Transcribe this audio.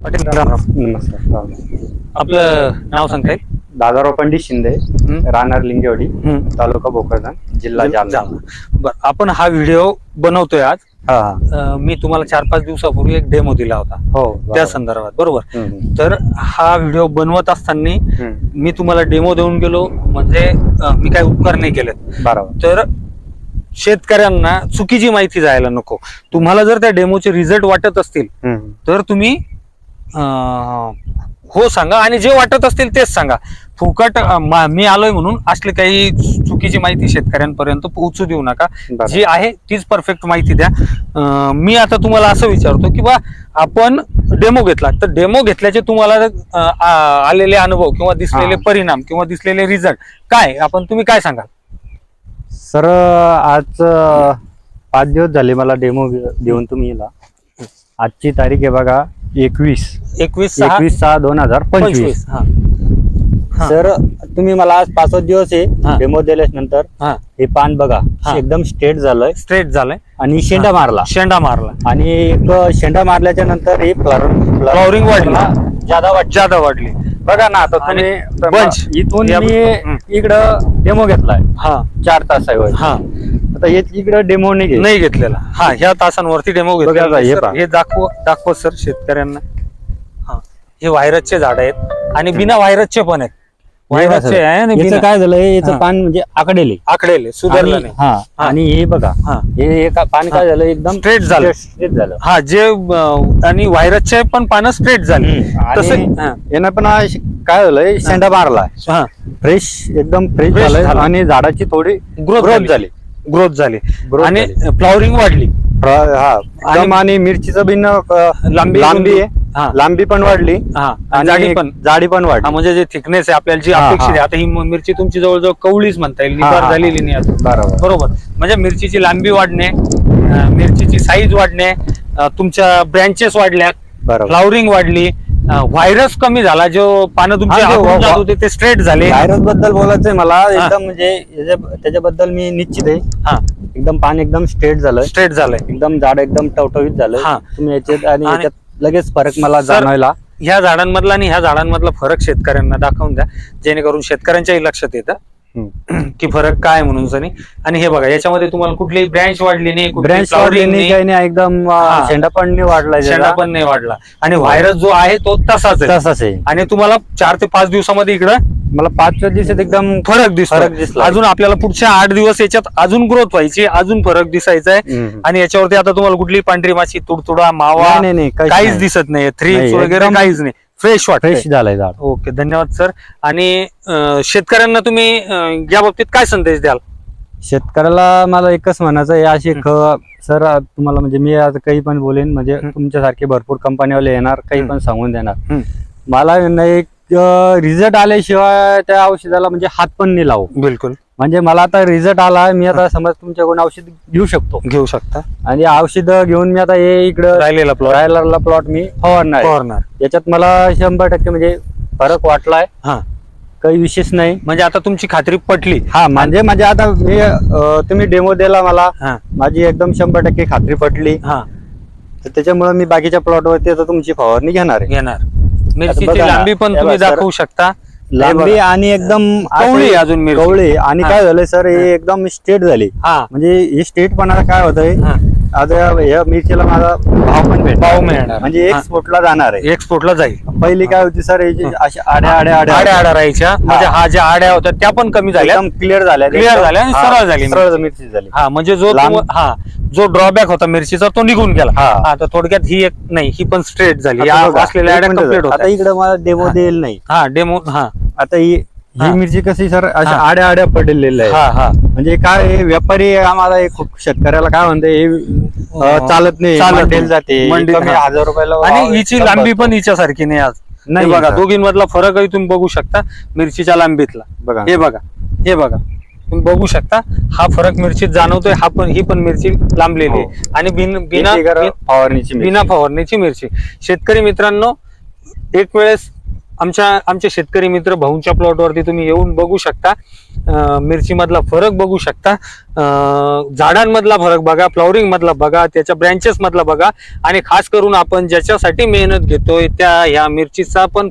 पाटील राम नमस्कार. आपलं नाव सांगता येईल दादाराव पंडित शिंदे? राहणार लिंगेवाडी. तालुका भोकरदन जिल्हा जालना. बरं आपण हा व्हिडिओ बनवतोय आज. अं, मी तुम्हाला चार पाच दिवसापूर्वी एक डेमो दिला होता. हो त्या. संदर्भात बरोबर? तर हा व्हिडिओ बनवत असताना. मी तुम्हाला डेमो देऊन गेलो. म्हणजे अं, मी काही उपकार नाही केलेत. बरोबर. तर शेतकऱ्यांना चुकीची माहिती जायला नको. तुम्हाला जर त्या डेमोचे रिझल्ट वाटत असतील. तर तुम्ही हो सांगा आणि जे वाटत असतील तेच सांगा. फुकट मा- आलोय म्हणून असले काही चुकीची माहिती शेतकऱ्यांपर्यंत पोहोचू देऊ नका. जी आहे तीच परफेक्ट माहिती द्या. मी आता तुम्हाला असं विचारतो की बा आपण डेमो घेतला. तर डेमो घेतल्याचे तुम्हाला आलेले अनुभव किंवा दिसलेले. परिणाम किंवा दिसलेले रिझल्ट काय? आपण तुम्ही काय सांगाल? सर आज पाच दिवस झाले मला डेमो देऊन तुम्ही आजची तारीख आहे बघा एकवीस. एकवीस सहा. एकवीस सहा दोन हजार पंचवीस. पंचवीस हा. हा. सर तुम्ही मला आज पाच दिवस हा. आहे डेमो दिल्याच नंतर हा. हे पान बघा हा. एकदम स्ट्रेट झालंय. स्ट्रेट झालंय. आणि शेंडा मारला. शेंडा मारला. आणि एक शेंडा मारल्याच्या नंतर हे Flowering वाढली. ज्यादा वाटली जादा वाढली. बघा ना आता आणि तुम्ही. इथून या- मी हं. इकडं डेमो घेतलाय. हा. चार तास आहे हा. आता हे इकडं डेमो नाही घेत. नाही घेतलेला. हा ह्या तासांवरती डेमो घेतलेला. आता हे सर, पहा. हे दाखव दाखव सर शेतकऱ्यांना. हा. हे व्हायरसचे झाड आहेत आणि बिना व्हायरसचे पण आहेत. व्हायरसचे आहे आणि याचं बिना काय झालंय याचं हा. पान म्हणजे आकडेले आकडेले सुधारलं आणि- नाही. हा हा. आणि हे बघा. हा. हे हे का- पान काय झालं? एकदम Straight झालं. स्ट्रेट झालं. हा जे अं, आणि व्हायरसचे पण पानं स्ट्रेट झाली. हम्म. तसं आणि हा, यानं पण काय झालंय? शेंडा मारला हा. फ्रेश एकदम फ्रेश Fresh झालं. आणि झाडाची थोडी ग्रोथ ग्रोथ झाली. ग्रोथ झाली. Growth आणि. फ्लॉवरिंग वाढली. हा. एकदम आणि मिरचीचं बिन लांबी- लांबी लांबी हा. आहे लांबी पण वाढली हा. आणि जाडी पण. जाडी पण हा वाढली म्हणजे जे थिकनेस आहे आपल्याला जी हा, अपेक्षित आहे हा. आता ही म- मिरची तुमची जवळजवळ कवळीच म्हणता येईल. हा, हा, झालेली नाही अजून. बरोबर. बरोबर. म्हणजे मिरचीची लांबी वाढणे अं, मिरचीची साईज वाढणे अं, तुमच्या ब्रँचेस वाढल्या बरोबर. फ्लावरिंग वाढली. व्हायरस कमी झाला जो पानं तुमचे हा, जो आटून वा- जात होते ते स्ट्रेट झाले. व्हायरसबद्दल बोलायचंय मला एकदम म्हणजे याच्या- त्याच्याबद्दल मी निश्चित आहे. हा. एकदम पान एकदम स्ट्रेट झालं स्ट्रेट झालंय. एकदम झाड एकदम टवटवीत झालं. तुम्ही याच्यात आणि आणि- याच्यात लगेच फरक मला सर, जाणवायला. ह्या झाडांमधला आणि ह्या झाडांमधला फरक शेतकऱ्यांना दाखवून द्या जेणेकरून शेतकऱ्यांच्याही लक्षात येतं. की फरक काय म्हणून सनी आणि हे बघा याच्यामध्ये तुम्हाला कुठलीही ब्रँच वाढली नाही कुठली ब्रँच flowering वाढली नाही, काही नाही एकदम हा. शेंडा पण नाही वाढला शेंडा त्याचा. पण नाही वाढला आणि व्हायरस जो आहे तो तसाच आहे तसाच आहे आणि तुम्हाला चार ते पाच दिवसामध्ये इकडं मला पाचव्या दिवसात एकदम फरक दिसतो फरक दिसला. अजून आपल्याला पुढच्या आठ दिवस याच्यात अजून ग्रोथ व्हायची अजून फरक दिसायचा आहे हम्म. आणि याच्यावरती आता तुम्हाला कुठली पांढरी माशी तुडतुडा मावा नाही, नाही, नाही, काहीच काहीच नाही. दिसत नाही थ्री नाही, वगैरे एकदम काहीच नाही फ्रेश फ्रेश वाटत झालंय झाड ओके धन्यवाद सर आणि अं, शेतकऱ्यांना तुम्ही अं, या बाबतीत काय संदेश द्याल शेतकऱ्याला मला एकच म्हणायचं आहे अशी ख सर तुम्हाला म्हणजे मी आता काही पण बोलेन म्हणजे हम्म. तुमच्यासारखे भरपूर कंपनीवाले येणार काही हम्म. पण सांगून देणार हम्म. मला ना एक रिझल्ट आल्याशिवाय त्या औषधाला म्हणजे हात पण नाही लावू. बिलकुल. म्हणजे मला आता रिझल्ट आला मी आता समज तुमच्याकडून औषध घेऊ शकतो. घेऊ शकता. आणि औषध घेऊन मी आता हे इकडं राहिलेला प्लॉट रायलरला प्लॉट मी फवारणार. फवारणार. याच्यात मला शंभर टक्के म्हणजे फरक वाटलाय. हा. काही विशेष नाही. म्हणजे आता तुमची खात्री पटली. हा म्हणजे म्हणजे आता मी तुम्ही डेमो दिला मला. माझी एकदम शंभर टक्के खात्री पटली. हा. तर त्याच्यामुळे मी बाकीच्या प्लॉटवरती आता तुमची फवारणी घेणार घेणार. मिरचीची बघा ना, लांबी पण हे तुम्ही बघा, सर. दाखवू शकता लांबी आणि एकदम कवळी अजून मिरची. कवळी आणि हा. काय झालंय सर हे एकदम स्ट्रेट झाली हा म्हणजे हे स्ट्रेटपणा काय होतंय हा. आता या मिरचीला माझा भाव पण भेट भाव मिळणार. म्हणजे हा. एक्सपोर्टला जाणार आहे. एक्सपोर्टला जाईल. पहिली काय होती सर याची अशी आड्या आड्या आड्या आड्या आड्या राहायच्या. म्हणजे हा ज्या आड्या होत्या त्या पण कमी झाल्या. एकदम क्लिअर झाल्या. Clear एकदम- झाल्या आणि हा, सरळ झाली सरळ मिरची झाली. हा म्हणजे जो लांब- तुम- हा जो ड्रॉबॅक होता मिरचीचा तो निघून गेला. हा. हा तर थोडक्यात ही एक नाही ही पण स्ट्रेट झाली. आता या बघा, असलेल्या एक आड्या आता होत्या इकडे मला डेमो देईल नाही. हा डेमो हा. आता ही हा. ही मिरची कशी सर अशा हा. आड्या आड्या पडलेल्या आहे हा हा म्हणजे काय हे व्यापारी आम्हाला हे खूप शेतकऱ्याला काय म्हणते हे अं, चालत नाही चालत. जाते हा. हजार रुपयाला आणि आहे, हिची. लांबी पण हिच्यासारखी नाही आज नाही हे बघा. दोघींमधला फरकही तुम्ही बघू शकता मिरचीच्या लांबीतला बघा हे बघा हे बघा तुम्ही बघू शकता हा फरक मिरचीत जाणवतोय हा पण ही पण मिरची लांबलेली आहे हो. आणि बिन फवारणीची. बिना फवारणीची मिरची शेतकरी मित्रांनो एक वेळेस आमच्या आमचे शेतकरी मित्र भाऊंच्या प्लॉटवरती तुम्ही येऊन बघू शकता. मिरचीमधला फरक बघू शकता. झाडांमधला फरक बघा फ्लॉवरिंगमधला बघा त्याच्या ब्रँचेसमधला बघा. आणि खास करून आपण ज्याच्यासाठी मेहनत घेतोय त्या ह्या मिरचीचा पण